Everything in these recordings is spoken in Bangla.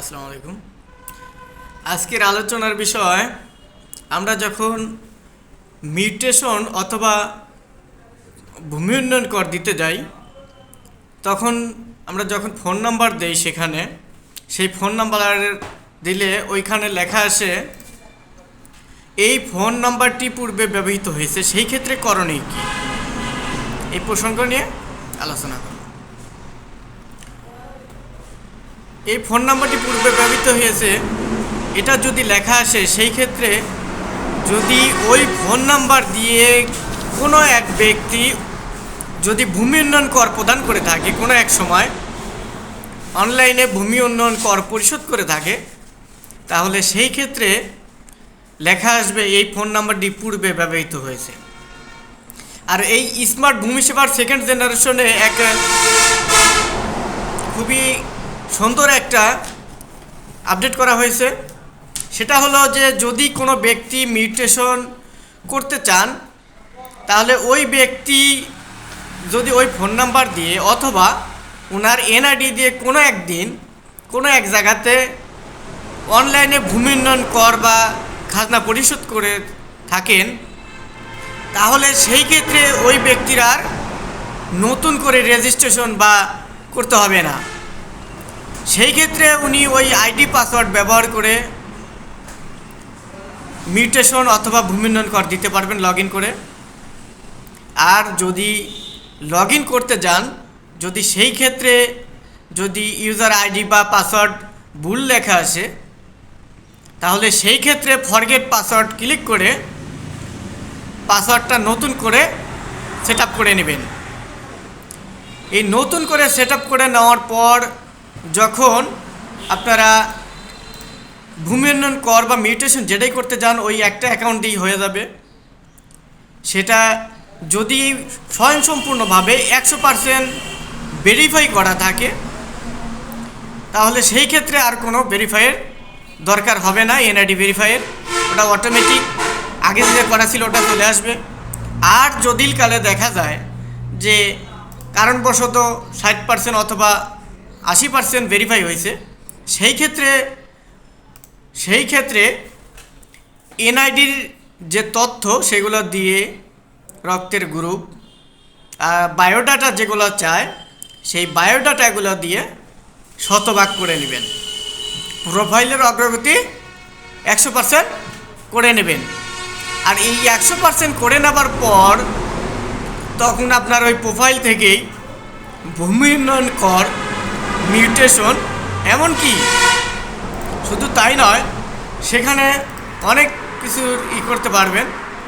আসসালামু আলাইকুম। আজকের আলোচনার বিষয়, আমরা যখন মিউটেশন অথবা ভূমি উন্নয়ন কর দিতে যাই, তখন আমরা যখন ফোন নাম্বার দেই সেখানে, সেই ফোন নাম্বার দিলে ওইখানে লেখা আসে, এই ফোন নাম্বারটি পূর্বে ব্যবহৃত হয়েছে, সেই ক্ষেত্রে করণীয় কী? এই প্রসঙ্গ নিয়ে আলোচনা এই ফোন নাম্বারটি পূর্বে ব্যবহৃত হয়েছে। এটা যদি লেখা আসে, সেই ক্ষেত্রে যদি ওই ফোন নাম্বার দিয়ে কোনো এক ব্যক্তি যদি ভূমি উন্নয়ন কর প্রদান করে থাকে কোনো এক সময়, অনলাইনে ভূমি উন্নয়ন কর পরিশোধ করে থাকে, তাহলে সেই ক্ষেত্রে লেখা আসবে এই ফোন নাম্বারটি পূর্বে ব্যবহৃত হয়েছে। আর এই স্মার্ট ভূমি সেবার সেকেন্ড জেনারেশনে এক খুবই সুন্দর একটা আপডেট করা হয়েছে। সেটা হলো যে যদি কোনো ব্যক্তি মিউটেশন করতে চান, তাহলে ওই ব্যক্তি যদি ওই ফোন নাম্বার দিয়ে অথবা ওনার এনআইডি দিয়ে কোনো একদিন, কোনো এক জায়গাতে অনলাইনে ভূমি উন্নয়ন কর বা খাজনা পরিশোধ করে থাকেন, তাহলে সেই ক্ষেত্রে ওই ব্যক্তির আর নতুন করে রেজিস্ট্রেশন বা করতে হবে না। সেই ক্ষেত্রে উনি ওই আইডি পাসওয়ার্ড ব্যবহার করে মিউটেশন অথবা ভূমি উন্নয়ন কর দিতে পারবেন লগ করে। আর যদি লগ করতে যান, যদি সেই ক্ষেত্রে যদি ইউজার আইডি বা পাসওয়ার্ড ভুল লেখা আসে, তাহলে সেই ক্ষেত্রে ফরগেট পাসওয়ার্ড ক্লিক করে পাসওয়ার্ডটা নতুন করে সেট করে নেবেন। এই নতুন করে সেট করে নেওয়ার পর যখন আপনারা ভূমি উন্নয়ন কর বা মিউটেশন যেটাই করতে যান, ওই একটা অ্যাকাউন্ট দিয়েই হয়ে যাবে। সেটা যদি স্বয়ংসম্পূর্ণভাবে একশো পারসেন্ট ভেরিফাই করা থাকে, তাহলে সেই ক্ষেত্রে আর কোনো ভেরিফাইয়ের দরকার হবে না। এনআইডি ভেরিফাইয়ের ওটা অটোমেটিক আগে যে করা ছিল, ওটা চলে আসবে। আর যদি কালে দেখা যায় যে কারণবশত ষাট পার্সেন্ট অথবা আশি পার্সেন্ট ভেরিফাই হয়েছে। সেই ক্ষেত্রে সেই ক্ষেত্রে এনআইডির যে তথ্য, সেগুলো দিয়ে রক্তের গ্রুপ বায়োডাটা যেগুলো চায়, সেই বায়োডাটাগুলো দিয়ে শতভাগ করে নেবেন। প্রোফাইলের অগ্রগতি একশো পার্সেন্ট করে নেবেন। আর এই একশো পার্সেন্ট করে নেবার পর, তখন আপনার ওই প্রোফাইল থেকেই ভূমি উন্নয়ন কর মিউটেশন, এমনকি শুধু তাই নয়, সেখানে অনেক কিছু ই করতে পারবেন,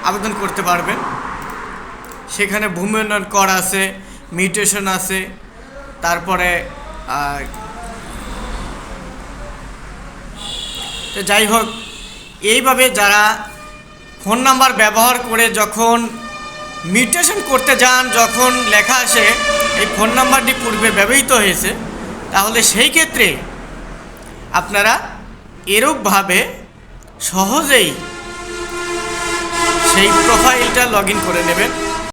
আবেদন করতে পারবেন। সেখানে ভূমি উন্নয়ন কর আছে, মিউটেশন আছে, তারপরে তো যাই হোক, এইভাবে যারা ফোন নাম্বার ব্যবহার করে যখন মিউটেশন করতে যান, যখন লেখা আসে, এই ফোন নাম্বারটি পূর্বে ব্যবহৃত হয়েছে। তাহলে সেই ক্ষেত্রে আপনারা এরূপভাবে সহজেই সেই প্রোফাইলটা লগ করে নেবেন।